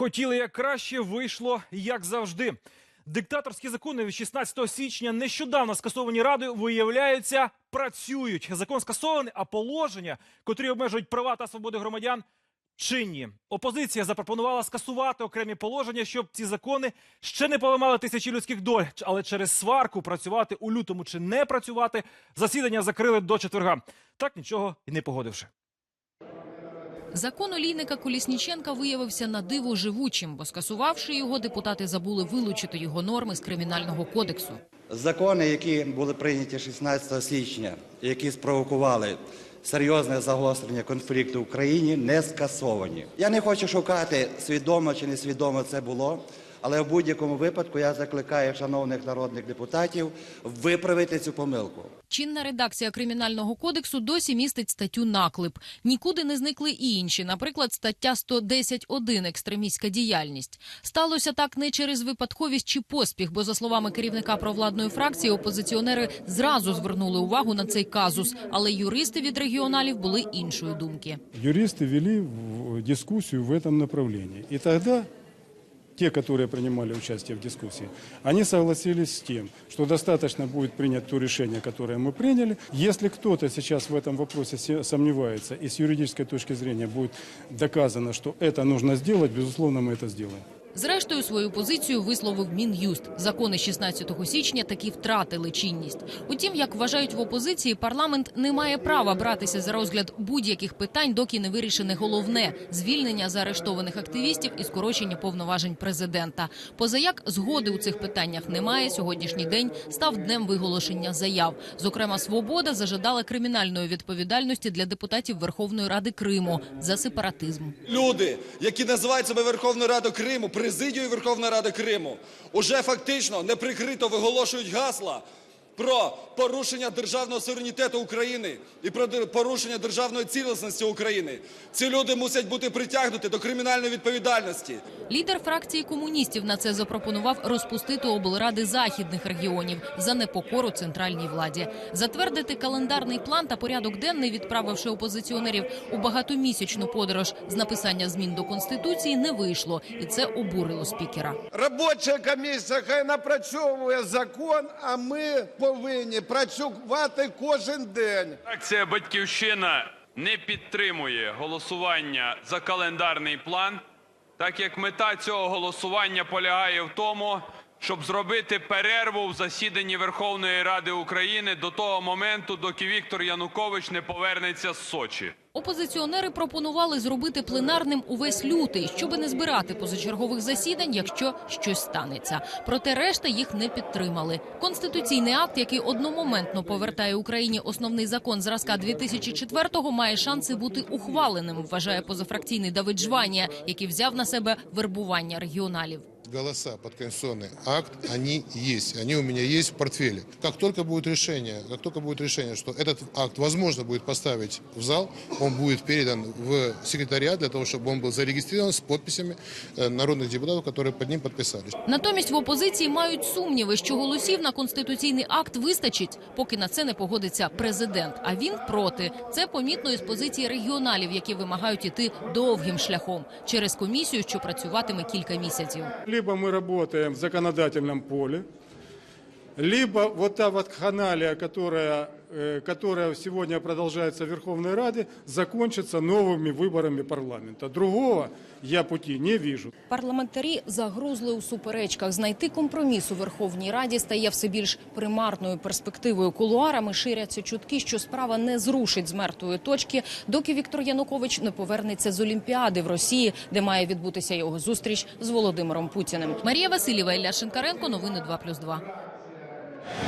Хотіли як краще, вийшло як завжди. Диктаторські закони від 16 січня нещодавно скасовані радою, виявляється, працюють. Закон скасований, а положення, котрі обмежують права та свободи громадян, чинні. Опозиція запропонувала скасувати окремі положення, щоб ці закони ще не поламали тисячі людських доль. Але через сварку працювати у лютому чи не працювати засідання закрили до четверга. Так нічого і не погодивши. Закон олійника Колісніченка виявився на диво живучим, бо скасувавши його, депутати забули вилучити його норми з кримінального кодексу. Закони, які були прийняті 16 січня, які спровокували серйозне загострення конфлікту в Україні, не скасовані. Я не хочу шукати свідомо чи несвідомо це було, але в будь-якому випадку я закликаю шановних народних депутатів виправити цю помилку. Чинна редакція кримінального кодексу досі містить статтю наклеп. Нікуди не зникли і інші, наприклад, стаття 110.1 екстремістська діяльність. Сталося так не через випадковість чи поспіх, бо за словами керівника провладної фракції, опозиціонери зразу звернули увагу на цей казус, але юристи від регіоналів були іншої думки. Юристы вели в- дискуссию в этом направлении. И тогда те, которые принимали участие в дискуссии, они согласились с тем, что достаточно будет принять то решение, которое мы приняли. Если кто-то сейчас в этом вопросе се- сомневается и с юридической точки зрения будет доказано, что это нужно сделать, безусловно, мы это сделаем. Зрештою, свою позицію висловив Мін'юст. Закони 16 січня таки втратили чинність. Утім, як вважають в опозиції, парламент не має права братися за розгляд будь-яких питань, доки не вирішене головне звільнення заарештованих активістів і скорочення повноважень президента. Позаяк згоди у цих питаннях немає. Сьогоднішній день став днем виголошення заяв. Зокрема, свобода зажадала кримінальної відповідальності для депутатів Верховної Ради Криму за сепаратизм. Люди, які називають себе Верховною Радою Криму, президією Верховної Ради Криму, уже фактично неприкрито виголошують гасла про порушення державного суверенітету України і про порушення державної цілісності України. Ці люди мусять бути притягнуті до кримінальної відповідальності. Лідер фракції комуністів на це запропонував розпустити облради західних регіонів за непокору центральній владі, затвердити календарний план та порядок денний, відправивши опозиціонерів у багатомісячну подорож з написання змін до конституції, не вийшло, і це обурило спікера. Робоча комісія хай напрацьовує закон, а ми повинні працювати кожен день. Фракція Батьківщина не підтримує голосування за календарний план, так як мета цього голосування полягає в тому, щоб зробити перерву в засіданні Верховної Ради України до того моменту, доки Віктор Янукович не повернеться з Сочі. Опозиціонери пропонували зробити пленарним увесь лютий, щоби не збирати позачергових засідань, якщо щось станеться. Проте решта їх не підтримали. Конституційний акт, який одномоментно повертає Україні основний закон зразка 2004-го, має шанси бути ухваленим. Вважає позафракційний Давид Жванія, який взяв на себе вербування регіоналів голоса под конституционный акт, они есть. Они у меня есть в портфеле. Как только будет решение, как только будет решение, что этот акт возможно будет поставить в зал, он будет передан в секретариат для того, чтобы он был зарегистрирован с подписями э, народных депутатов, которые под ним подписались. Натомість в опозиції мають сумніви, що голосів на конституційний акт вистачить, поки на це не погодиться президент. А він проти. Це помітно із позиції регіоналів, які вимагають іти довгим шляхом через комісію, що працюватиме кілька місяців. Либо мы работаем в законодательном поле, либо вот та вот ханалия, которая, которая сегодня продолжается в Верховной Раде, закончится новыми выборами парламента. Другого я пути не вижу. Парламентарі загрузли у суперечках. Знайти компроміс у Верховній Раді стає все більш примарною перспективою. Кулуарами ширяться чутки, що справа не зрушить з мертвої точки, доки Віктор Янукович не повернеться з Олімпіади в Росії, де має відбутися його зустріч з Володимиром Путіним. Марія Васильєва, Ілля Шинкаренко. Новини 2+,2.